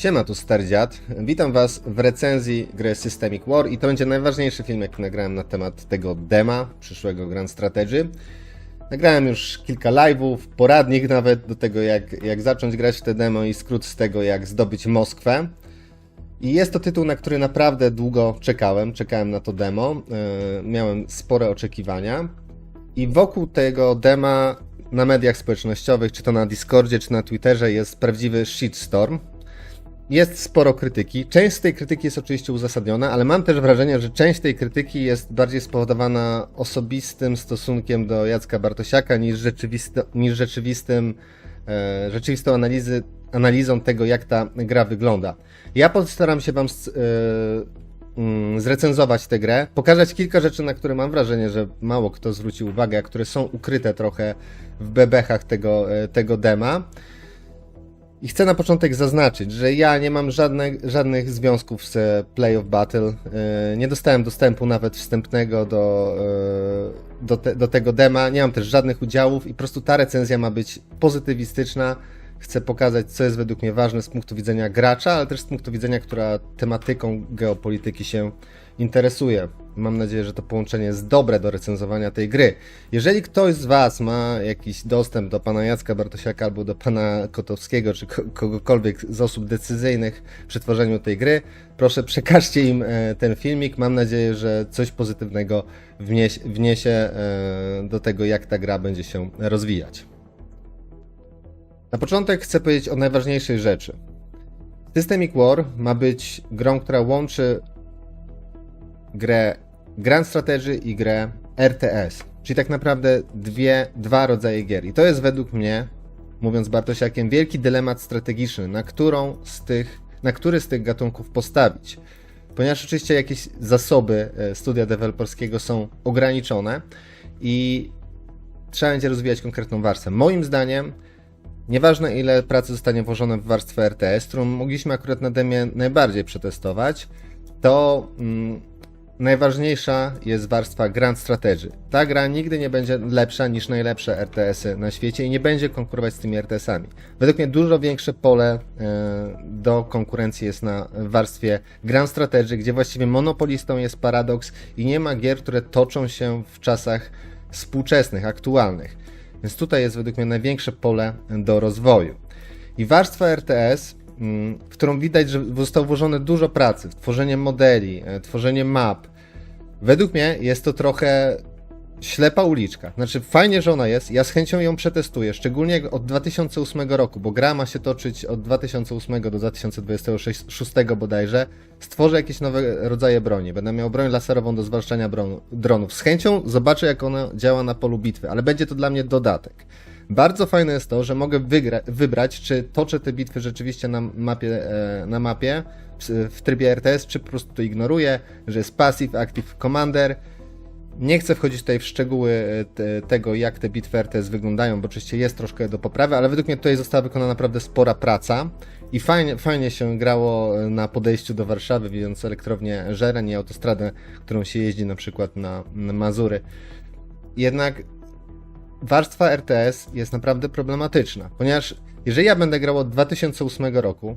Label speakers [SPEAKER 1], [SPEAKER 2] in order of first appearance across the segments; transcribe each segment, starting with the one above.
[SPEAKER 1] Siema, tu Stardziad. Witam Was w recenzji gry Systemic War i to będzie najważniejszy film, jaki nagrałem na temat tego dema przyszłego Grand Strategy. Nagrałem już kilka live'ów, poradnik nawet do tego, jak, jak zacząć grać w te demo i skrót z tego, jak zdobyć Moskwę. I jest to tytuł, na który naprawdę długo czekałem. Czekałem na to demo. Yy, miałem spore oczekiwania. I wokół tego dema na mediach społecznościowych, czy to na Discordzie, czy na Twitterze, jest prawdziwy shitstorm. Jest sporo krytyki. Część z tej krytyki jest oczywiście uzasadniona, ale mam też wrażenie, że część tej krytyki jest bardziej spowodowana osobistym stosunkiem do Jacka Bartosiaka niż, rzeczywisto, niż rzeczywistym, e, rzeczywistą analizy, analizą tego, jak ta gra wygląda. Ja postaram się Wam z, e, mm, zrecenzować tę grę, pokazać kilka rzeczy, na które mam wrażenie, że mało kto zwrócił uwagę, a które są ukryte trochę w bebechach tego, e, tego dema. I chcę na początek zaznaczyć, że ja nie mam żadne, żadnych związków z e, Play of Battle. E, Nie dostałem dostępu nawet wstępnego do, e, do, te, do tego dema. Nie mam też żadnych udziałów i po prostu ta recenzja ma być pozytywistyczna. Chcę pokazać, co jest według mnie ważne z punktu widzenia gracza, ale też z punktu widzenia, która tematyką geopolityki się interesuje. Mam nadzieję, że to połączenie jest dobre do recenzowania tej gry. Jeżeli ktoś z Was ma jakiś dostęp do pana Jacka Bartosiaka albo do pana Kotowskiego, czy ko- kogokolwiek z osób decyzyjnych przy tworzeniu tej gry, proszę przekażcie im e, ten filmik. Mam nadzieję, że coś pozytywnego wnieś, wniesie e, do tego, jak ta gra będzie się rozwijać. Na początek chcę powiedzieć o najważniejszej rzeczy. Systemic War ma być grą, która łączy grę Grand Strategy i grę RTS. Czyli tak naprawdę dwie, dwa rodzaje gier. I to jest według mnie, mówiąc Bartosiakiem, wielki dylemat strategiczny, na którą z tych, na który z tych gatunków postawić. Ponieważ oczywiście jakieś zasoby e, studia deweloperskiego są ograniczone i trzeba będzie rozwijać konkretną warstwę. Moim zdaniem, nieważne ile pracy zostanie włożone w warstwę RTS, którą mogliśmy akurat na demie najbardziej przetestować, to mm, najważniejsza jest warstwa Grand Strategy. Ta gra nigdy nie będzie lepsza niż najlepsze RTS-y na świecie i nie będzie konkurować z tymi RTS-ami. Według mnie dużo większe pole e, do konkurencji jest na warstwie Grand Strategy, gdzie właściwie monopolistą jest Paradox i nie ma gier, które toczą się w czasach współczesnych, aktualnych. Więc tutaj jest według mnie największe pole do rozwoju. I warstwa RTS, w którą widać, że zostało włożone dużo pracy w tworzenie modeli, e, tworzenie map. Według mnie jest to trochę ślepa uliczka. Znaczy, fajnie, że ona jest. Ja z chęcią ją przetestuję, szczególnie od 2008 roku, bo gra ma się toczyć od 2008 do 2026 bodajże. Stworzę jakieś nowe rodzaje broni. Będę miał broń laserową do zwalczania dronów. Z chęcią zobaczę, jak ona działa na polu bitwy, ale będzie to dla mnie dodatek. Bardzo fajne jest to, że mogę wybrać, czy toczę te bitwy rzeczywiście na mapie, e, na mapie w, trybie RTS, czy po prostu to ignoruję, że jest passive, active commander. Nie chcę wchodzić tutaj w szczegóły e, te, tego, jak te bitwy RTS wyglądają, bo oczywiście jest troszkę do poprawy, ale według mnie tutaj została wykonana naprawdę spora praca i fajnie, fajnie się grało e, na podejściu do Warszawy, widząc elektrownię Żereń i autostradę, którą się jeździ na przykład na, na Mazury. Jednak warstwa RTS jest naprawdę problematyczna, ponieważ jeżeli ja będę grał od 2008 roku,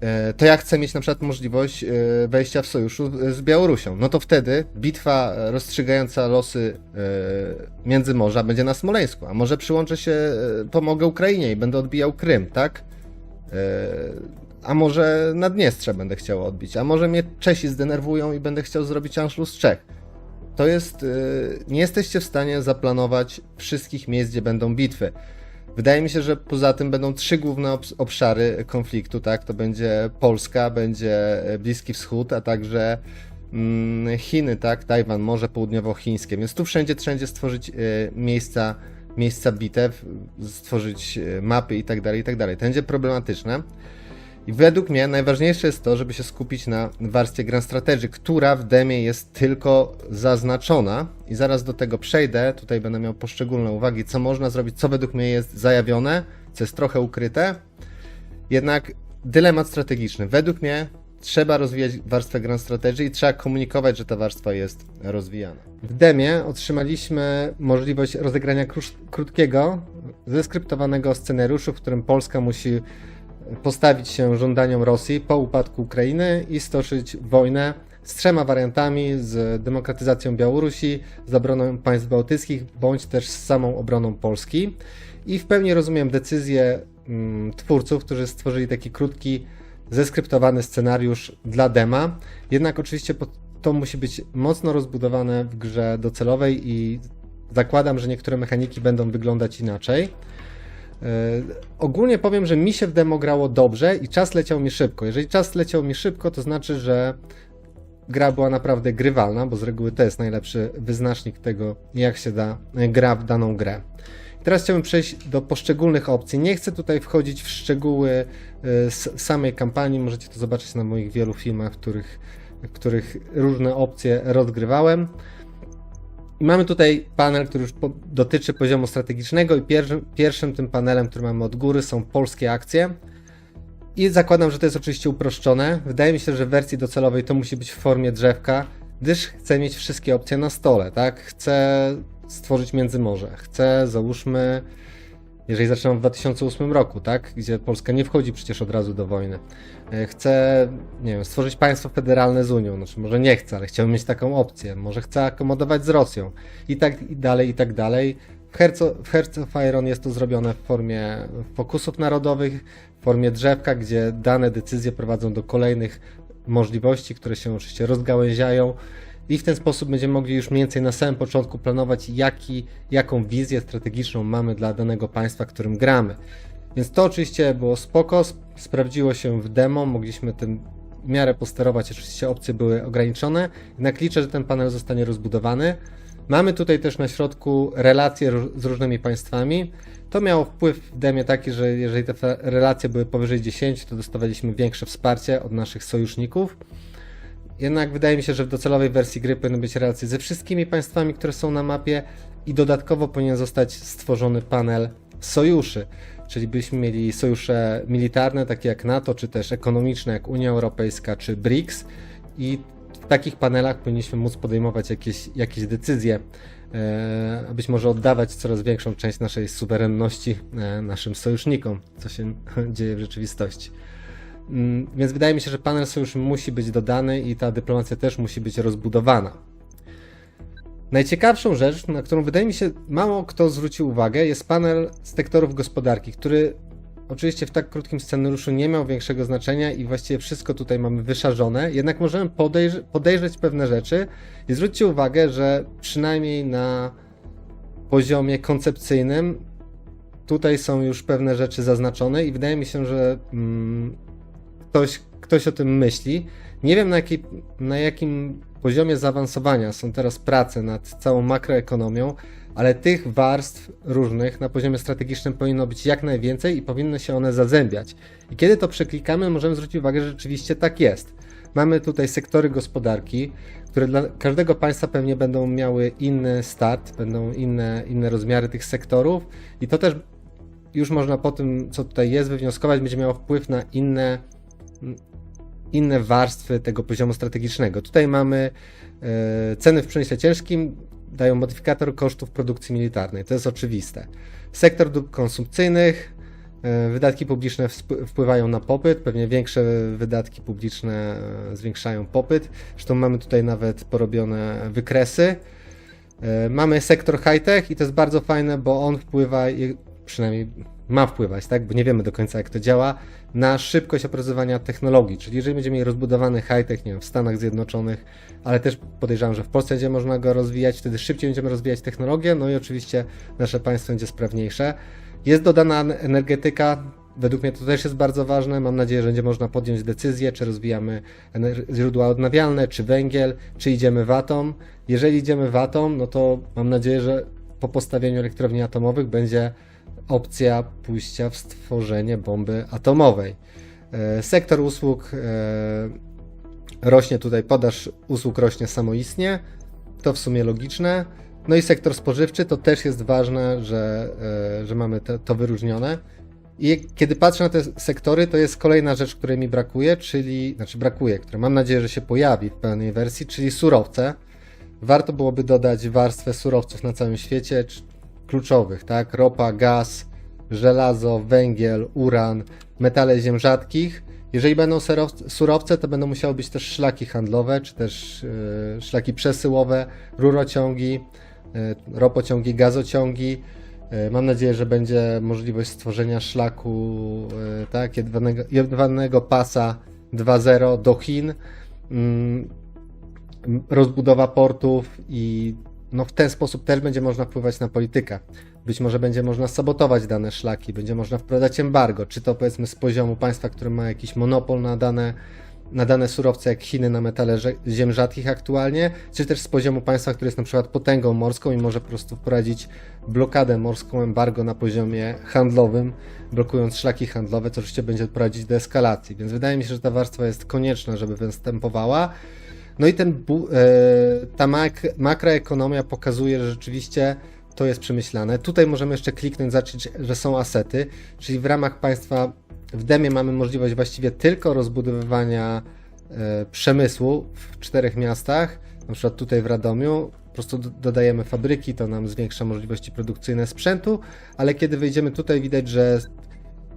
[SPEAKER 1] e, to ja chcę mieć na przykład możliwość e, wejścia w sojuszu z Białorusią. No to wtedy bitwa rozstrzygająca losy e, Międzymorza będzie na Smoleńsku, a może przyłączę się, pomogę Ukrainie i będę odbijał Krym, tak? A może Naddniestrze będę chciał odbić, a może mnie Czesi zdenerwują i będę chciał zrobić Anschluss Czech. To jest. y, Nie jesteście w stanie zaplanować wszystkich miejsc, gdzie będą bitwy. Wydaje mi się, że poza tym będą trzy główne obs- obszary konfliktu, tak? To będzie Polska, będzie e, Bliski Wschód, a także mm, Chiny, tak? Tajwan, Morze Południowochińskie. Więc tu wszędzie wszędzie stworzyć e, miejsca, miejsca bitew, stworzyć mapy i tak dalej, i tak dalej. To będzie problematyczne. I według mnie najważniejsze jest to, żeby się skupić na warstwie Grand Strategy, która w demie jest tylko zaznaczona i zaraz do tego przejdę. Tutaj będę miał poszczególne uwagi, co można zrobić, co według mnie jest zajawione, co jest trochę ukryte. Jednak dylemat strategiczny. Według mnie trzeba rozwijać warstwę Grand Strategy i trzeba komunikować, że ta warstwa jest rozwijana. W demie otrzymaliśmy możliwość rozegrania krótkiego, zeskryptowanego scenariuszu, w którym Polska musi postawić się żądaniom Rosji po upadku Ukrainy i stoczyć wojnę z trzema wariantami: z demokratyzacją Białorusi, z obroną państw bałtyckich, bądź też z samą obroną Polski. I w pełni rozumiem decyzję mm, twórców, którzy stworzyli taki krótki, zeskryptowany scenariusz dla dema. Jednak oczywiście to musi być mocno rozbudowane w grze docelowej i zakładam, że niektóre mechaniki będą wyglądać inaczej. Yy, ogólnie powiem, że mi się w demo grało dobrze i czas leciał mi szybko. Jeżeli czas leciał mi szybko, to znaczy, że gra była naprawdę grywalna, bo z reguły to jest najlepszy wyznacznik tego, jak się da gra w daną grę. Teraz chciałbym przejść do poszczególnych opcji. Nie chcę tutaj wchodzić w szczegóły s- samej kampanii. Możecie to zobaczyć na moich wielu filmach, w których, w których różne opcje rozgrywałem. I mamy tutaj panel, który już po, dotyczy poziomu strategicznego i pierwszym, tym panelem, który mamy od góry są polskie akcje. I zakładam, że to jest oczywiście uproszczone. Wydaje mi się, że w wersji docelowej to musi być w formie drzewka, gdyż chcę mieć wszystkie opcje na stole, tak? Chcę stworzyć międzymorze. Chcę, załóżmy, jeżeli zaczynam w 2008 roku, tak? Gdzie Polska nie wchodzi przecież od razu do wojny. E, Chcę, nie wiem, stworzyć państwo federalne z Unią. Znaczy, może nie chcę, ale chciałbym mieć taką opcję. Może chcę akomodować z Rosją. I tak i dalej, i tak dalej. W Hearts of, w Iron jest to zrobione w formie fokusów narodowych, w formie drzewka, gdzie dane decyzje prowadzą do kolejnych możliwości, które się oczywiście rozgałęziają. I w ten sposób będziemy mogli już mniej więcej na samym początku planować, jaki, jaką wizję strategiczną mamy dla danego państwa, którym gramy. Więc to oczywiście było spoko, sp- sprawdziło się w demo, mogliśmy tym w miarę posterować, oczywiście opcje były ograniczone, jednak liczę, że ten panel zostanie rozbudowany. Mamy tutaj też na środku relacje z różnymi państwami. To miało wpływ w demie taki, że jeżeli te relacje były powyżej 10, to dostawaliśmy większe wsparcie od naszych sojuszników. Jednak wydaje mi się, że w docelowej wersji gry powinny być relacje ze wszystkimi państwami, które są na mapie i dodatkowo powinien zostać stworzony panel sojuszy. Czyli byśmy mieli sojusze militarne, takie jak NATO, czy też ekonomiczne, jak Unia Europejska, czy BRICS. I w takich panelach powinniśmy móc podejmować jakieś, jakieś decyzje, e, być może oddawać coraz większą część naszej suwerenności e, naszym sojusznikom, co się dzieje w rzeczywistości. Mm, Więc wydaje mi się, że panel sojuszy musi być dodany i ta dyplomacja też musi być rozbudowana. Najciekawszą rzecz, na którą wydaje mi się mało kto zwrócił uwagę, jest panel sektorów gospodarki, który oczywiście w tak krótkim scenariuszu nie miał większego znaczenia i właściwie wszystko tutaj mamy wyszarzone, jednak możemy podejrz- podejrzeć pewne rzeczy i zwróćcie uwagę, że przynajmniej na poziomie koncepcyjnym tutaj są już pewne rzeczy zaznaczone i wydaje mi się, że mm, ktoś, ktoś o tym myśli. Nie wiem na, na jakim poziomie zaawansowania są teraz prace nad całą makroekonomią, ale tych warstw różnych na poziomie strategicznym powinno być jak najwięcej i powinny się one zazębiać. I kiedy to przeklikamy, możemy zwrócić uwagę, że rzeczywiście tak jest. Mamy tutaj sektory gospodarki, które dla każdego państwa pewnie będą miały inny start, będą inne, inne rozmiary tych sektorów i to też już można po tym, co tutaj jest, wywnioskować, będzie miało wpływ na inne, inne warstwy tego poziomu strategicznego. Tutaj mamy e, ceny w przemyśle ciężkim, dają modyfikator kosztów produkcji militarnej. To jest oczywiste. Sektor dóbr konsumpcyjnych, e, wydatki publiczne wpływają na popyt, pewnie większe wydatki publiczne e, zwiększają popyt. Zresztą mamy tutaj nawet porobione wykresy. Mamy sektor high-tech i to jest bardzo fajne, bo on wpływa, przynajmniej ma wpływać, tak? Bo nie wiemy do końca, jak to działa, na szybkość opracowywania technologii. Czyli jeżeli będziemy mieli rozbudowany high-tech, nie wiem, w Stanach Zjednoczonych, ale też podejrzewam, że w Polsce będzie można go rozwijać, wtedy szybciej będziemy rozwijać technologię, no i oczywiście nasze państwo będzie sprawniejsze. Jest dodana en- energetyka. Według mnie to też jest bardzo ważne. Mam nadzieję, że będzie można podjąć decyzję, czy rozwijamy źródła odnawialne, czy węgiel, czy idziemy w atom. Jeżeli idziemy w atom, no to mam nadzieję, że po postawieniu elektrowni atomowych będzie opcja pójścia w stworzenie bomby atomowej. E, Sektor usług e, rośnie tutaj, podaż usług rośnie samoistnie, to w sumie logiczne. No i sektor spożywczy to też jest ważne, że, e, że mamy te, to wyróżnione. I kiedy patrzę na te sektory, to jest kolejna rzecz, której mi brakuje, czyli, znaczy brakuje, która mam nadzieję, że się pojawi w pełnej wersji, czyli surowce. Warto byłoby dodać warstwę surowców na całym świecie, kluczowych, tak? Ropa, gaz, żelazo, węgiel, uran, metale ziem rzadkich. Jeżeli będą surowce, to będą musiały być też szlaki handlowe, czy też e, szlaki przesyłowe, rurociągi, e, ropociągi, gazociągi. E, Mam nadzieję, że będzie możliwość stworzenia szlaku tak, jedwanego, jedwanego pasa 2.0 do Chin, mm, rozbudowa portów i no, w ten sposób też będzie można wpływać na politykę. Być może będzie można sabotować dane szlaki, będzie można wprowadzać embargo, czy to powiedzmy z poziomu państwa, które ma jakiś monopol na dane, na dane surowce, jak Chiny na metale ziem rzadkich aktualnie, czy też z poziomu państwa, które jest na przykład potęgą morską i może po prostu wprowadzić blokadę morską, embargo na poziomie handlowym, blokując szlaki handlowe, co oczywiście będzie prowadzić do eskalacji. Więc wydaje mi się, że ta warstwa jest konieczna, żeby występowała. No i ten, e, ta mak- makroekonomia pokazuje, że rzeczywiście to jest przemyślane. Tutaj możemy jeszcze kliknąć, zobaczyć, że są asety, czyli w ramach państwa w demie mamy możliwość właściwie tylko rozbudowywania e, przemysłu w czterech miastach, na przykład tutaj w Radomiu. Po prostu do- dodajemy fabryki, to nam zwiększa możliwości produkcyjne sprzętu, ale kiedy wejdziemy tutaj, widać, że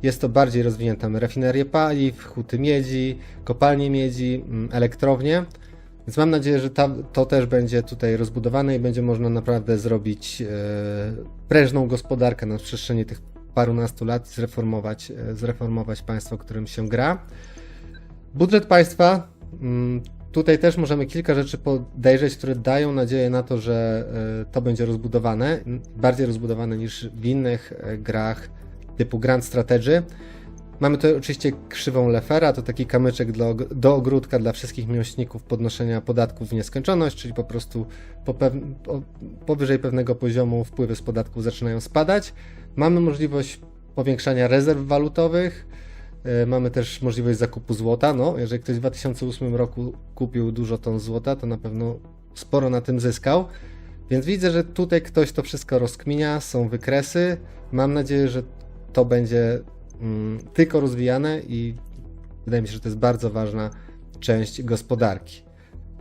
[SPEAKER 1] jest to bardziej rozwinięte. Mamy rafinerię paliw, huty miedzi, kopalnie miedzi, mm, elektrownie. Więc mam nadzieję, że ta, to też będzie tutaj rozbudowane i będzie można naprawdę zrobić e, prężną gospodarkę na przestrzeni tych parunastu lat, zreformować, e, zreformować państwo, którym się gra. Budżet państwa. mm, Tutaj też możemy kilka rzeczy podejrzeć, które dają nadzieję na to, że e, to będzie rozbudowane, bardziej rozbudowane niż w innych e, grach typu Grand Strategy. Mamy tu oczywiście krzywą Leffera, to taki kamyczek do, do ogródka dla wszystkich miłośników podnoszenia podatków w nieskończoność, czyli po prostu po pew- po, powyżej pewnego poziomu wpływy z podatków zaczynają spadać. Mamy możliwość powiększania rezerw walutowych, e, mamy też możliwość zakupu złota. No, jeżeli ktoś w 2008 roku kupił dużo ton złota, to na pewno sporo na tym zyskał. Więc widzę, że tutaj ktoś to wszystko rozkminia, są wykresy. Mam nadzieję, że to będzie tylko rozwijane i wydaje mi się, że to jest bardzo ważna część gospodarki.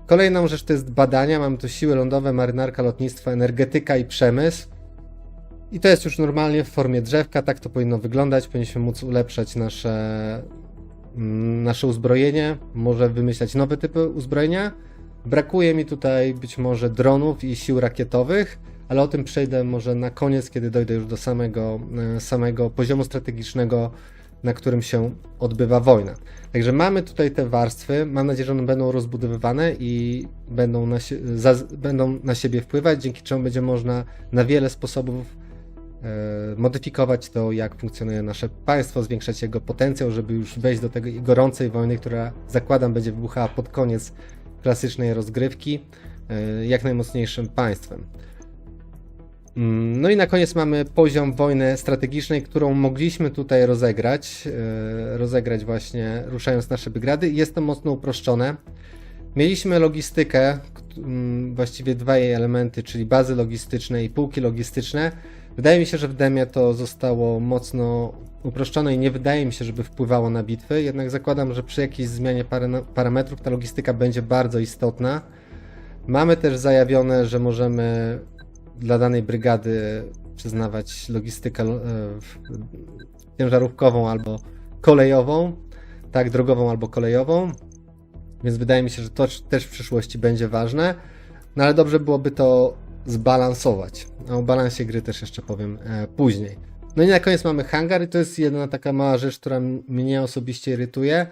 [SPEAKER 1] Kolejną rzecz to jest badania. Mamy tu siły lądowe, marynarka, lotnictwo, energetyka i przemysł. I to jest już normalnie w formie drzewka, tak to powinno wyglądać. Powinniśmy móc ulepszać nasze, mm, nasze uzbrojenie, może wymyślać nowe typy uzbrojenia. Brakuje mi tutaj być może dronów i sił rakietowych, ale o tym przejdę może na koniec, kiedy dojdę już do samego, e, samego poziomu strategicznego, na którym się odbywa wojna. Także mamy tutaj te warstwy. Mam nadzieję, że one będą rozbudowywane i będą na, za, będą na siebie wpływać, dzięki czemu będzie można na wiele sposobów e, modyfikować to, jak funkcjonuje nasze państwo, zwiększać jego potencjał, żeby już wejść do tej gorącej wojny, która zakładam będzie wybuchała pod koniec klasycznej rozgrywki, e, jak najmocniejszym państwem. Mm, No i na koniec mamy poziom wojny strategicznej, którą mogliśmy tutaj rozegrać, e, rozegrać właśnie ruszając nasze brygady. Jest to mocno uproszczone. Mieliśmy logistykę, mm, właściwie dwa jej elementy, czyli bazy logistyczne i półki logistyczne. Wydaje mi się, że w demie to zostało mocno uproszczone i nie wydaje mi się, żeby wpływało na bitwy, jednak zakładam, że przy jakiejś zmianie parametrów ta logistyka będzie bardzo istotna. Mamy też zajawione, że możemy dla danej brygady przyznawać logistykę e, ciężarówkową albo kolejową, tak, drogową albo kolejową. Więc wydaje mi się, że to też w przyszłości będzie ważne. No ale dobrze byłoby to zbalansować. A o balansie gry też jeszcze powiem e, później. No i na koniec mamy hangar i to jest jedna taka mała rzecz, która mnie osobiście irytuje.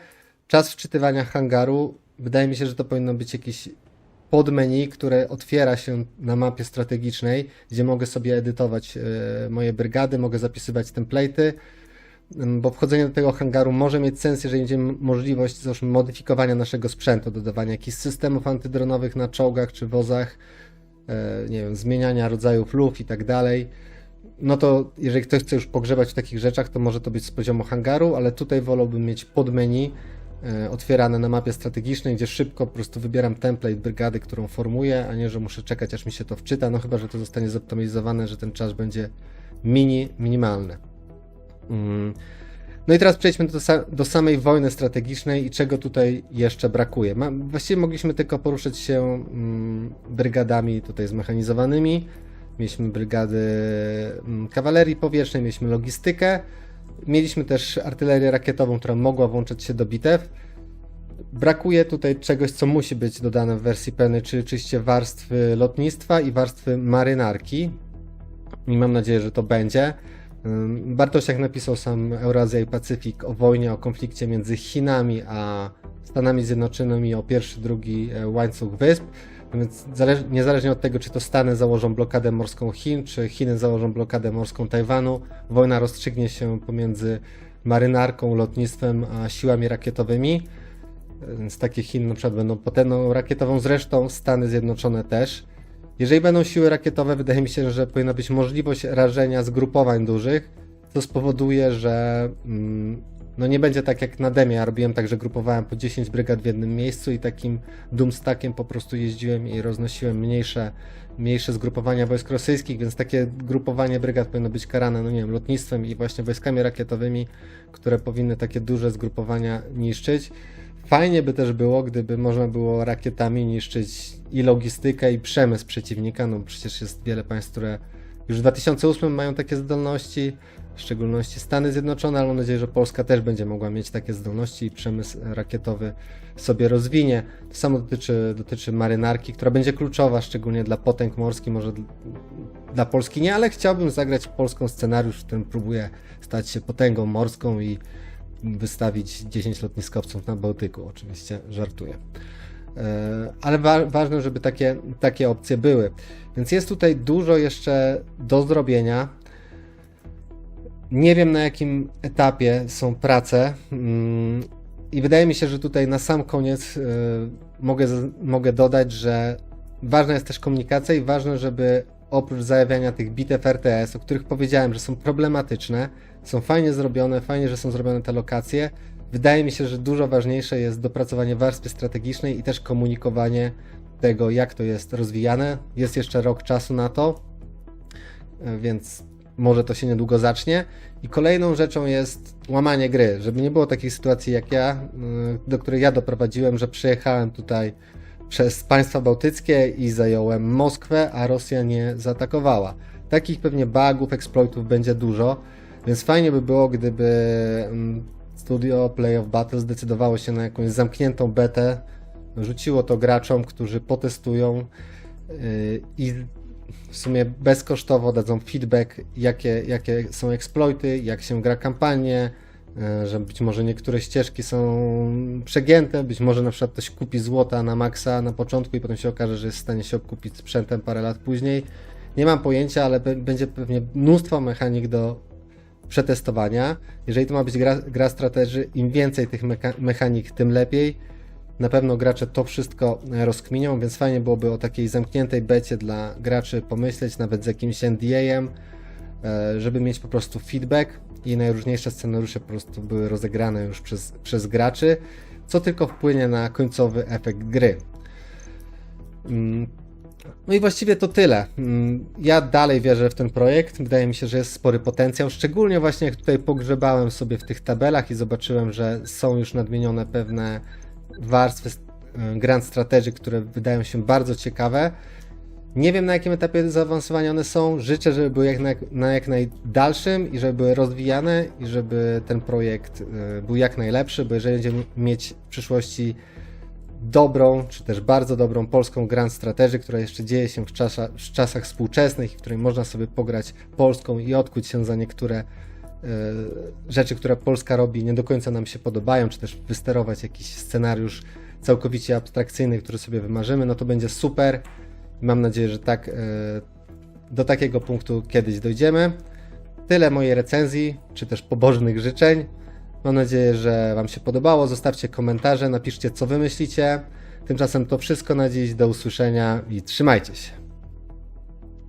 [SPEAKER 1] Czas wczytywania hangaru. Wydaje mi się, że to powinno być jakieś podmenu, które otwiera się na mapie strategicznej, gdzie mogę sobie edytować e, moje brygady, mogę zapisywać template'y, bo wchodzenie do tego hangaru może mieć sens, jeżeli będzie możliwość modyfikowania naszego sprzętu, dodawania jakichś systemów antydronowych na czołgach czy wozach, e, nie wiem, zmieniania rodzajów luf i tak dalej. No to jeżeli ktoś chce już pogrzebać w takich rzeczach, to może to być z poziomu hangaru, ale tutaj wolałbym mieć podmenu e, otwierane na mapie strategicznej, gdzie szybko po prostu wybieram template brygady, którą formuję, a nie, że muszę czekać, aż mi się to wczyta, no chyba, że to zostanie zoptymalizowane, że ten czas będzie mini, minimalny. Mm. No i teraz przejdźmy do, do samej wojny strategicznej i czego tutaj jeszcze brakuje. Właściwie mogliśmy tylko poruszać się mm, brygadami tutaj zmechanizowanymi. mieliśmy brygady mm, kawalerii powietrznej, mieliśmy logistykę, mieliśmy też artylerię rakietową, która mogła włączać się do bitew. Brakuje tutaj czegoś, co musi być dodane w wersji pełnej, czyli oczywiście warstwy lotnictwa i warstwy marynarki. I mam nadzieję, że to będzie. Bartosiak napisał sam Eurazja i Pacyfik o wojnie, o konflikcie między Chinami a Stanami Zjednoczonymi o pierwszy, drugi e, łańcuch wysp. Więc zależ- niezależnie od tego, czy to Stany założą blokadę morską Chin, czy Chiny założą blokadę morską Tajwanu, wojna rozstrzygnie się pomiędzy marynarką, lotnictwem a siłami rakietowymi. Więc takie Chiny na przykład będą potęgą rakietową, zresztą Stany Zjednoczone też. Jeżeli będą siły rakietowe, wydaje mi się, że powinna być możliwość rażenia zgrupowań dużych, co spowoduje, że mm, no nie będzie tak jak na demie. Ja robiłem tak, że grupowałem po 10 brygad w jednym miejscu i takim dumstakiem po prostu jeździłem i roznosiłem mniejsze, mniejsze zgrupowania wojsk rosyjskich, więc takie grupowanie brygad powinno być karane, no nie wiem, lotnictwem i właśnie wojskami rakietowymi, które powinny takie duże zgrupowania niszczyć. Fajnie by też było, gdyby można było rakietami niszczyć i logistykę, i przemysł przeciwnika. No przecież jest wiele państw, które już w 2008 mają takie zdolności, w szczególności Stany Zjednoczone, ale mam nadzieję, że Polska też będzie mogła mieć takie zdolności i przemysł rakietowy sobie rozwinie. To samo dotyczy, dotyczy marynarki, która będzie kluczowa, szczególnie dla potęg morskich, może dl- dla Polski nie, ale chciałbym zagrać polską scenariusz, w którym próbuję stać się potęgą morską i wystawić 10 lotniskowców na Bałtyku. Oczywiście żartuję. E, Ale wa- ważne, żeby takie, takie opcje były. Więc jest tutaj dużo jeszcze do zrobienia. Nie wiem na jakim etapie są prace. mm, I wydaje mi się, że tutaj na sam koniec e, mogę, mogę dodać, że ważna jest też komunikacja i ważne, żeby oprócz zajawiania tych bitew RTS, o których powiedziałem, że są problematyczne, są fajnie zrobione, fajnie, że są zrobione te lokacje. Wydaje mi się, że dużo ważniejsze jest dopracowanie warstwy strategicznej i też komunikowanie tego, jak to jest rozwijane. Jest jeszcze rok czasu na to, e, więc może to się niedługo zacznie. I kolejną rzeczą jest łamanie gry, żeby nie było takiej sytuacji jak ja, y, do której ja doprowadziłem, że przyjechałem tutaj przez państwa bałtyckie i zająłem Moskwę, a Rosja nie zaatakowała. Takich pewnie bugów, exploitów będzie dużo, więc fajnie by było, gdyby mm, studio Play of Battle zdecydowało się na jakąś zamkniętą betę, rzuciło to graczom, którzy potestują yy, i w sumie bezkosztowo dadzą feedback, jakie, jakie są exploity, jak się gra kampanię, e, że być może niektóre ścieżki są przegięte, być może na przykład ktoś kupi złota na maksa na początku i potem się okaże, że jest w stanie się okupić sprzętem parę lat później. Nie mam pojęcia, ale będzie pewnie mnóstwo mechanik do przetestowania. Jeżeli to ma być gra, gra strategii, im więcej tych meka- mechanik, tym lepiej. Na pewno gracze to wszystko e, rozkminią, więc fajnie byłoby o takiej zamkniętej becie dla graczy pomyśleć, nawet z jakimś NDA-em, e, żeby mieć po prostu feedback i najróżniejsze scenariusze po prostu były rozegrane już przez, przez graczy, co tylko wpłynie na końcowy efekt gry. Mm, No i właściwie to tyle. Mm, Ja dalej wierzę w ten projekt. Wydaje mi się, że jest spory potencjał. Szczególnie właśnie jak tutaj pogrzebałem sobie w tych tabelach i zobaczyłem, że są już nadmienione pewne warstwy y, Grand Strategy, które wydają się bardzo ciekawe. Nie wiem na jakim etapie zaawansowania one są. Życzę, żeby były jak na, na jak najdalszym i żeby były rozwijane i żeby ten projekt y, był jak najlepszy, bo jeżeli będziemy mieć w przyszłości dobrą, czy też bardzo dobrą polską Grand Strategy, która jeszcze dzieje się w, czasa, w czasach współczesnych, w której można sobie pograć polską i odkuć się za niektóre rzeczy, które Polska robi, nie do końca nam się podobają, czy też wysterować jakiś scenariusz całkowicie abstrakcyjny, który sobie wymarzymy, no to będzie super. Mam nadzieję, że tak e, do takiego punktu kiedyś dojdziemy. Tyle mojej recenzji, czy też pobożnych życzeń. Mam nadzieję, że Wam się podobało. Zostawcie komentarze, napiszcie co Wy myślicie. Tymczasem to wszystko na dziś. Do usłyszenia i trzymajcie się.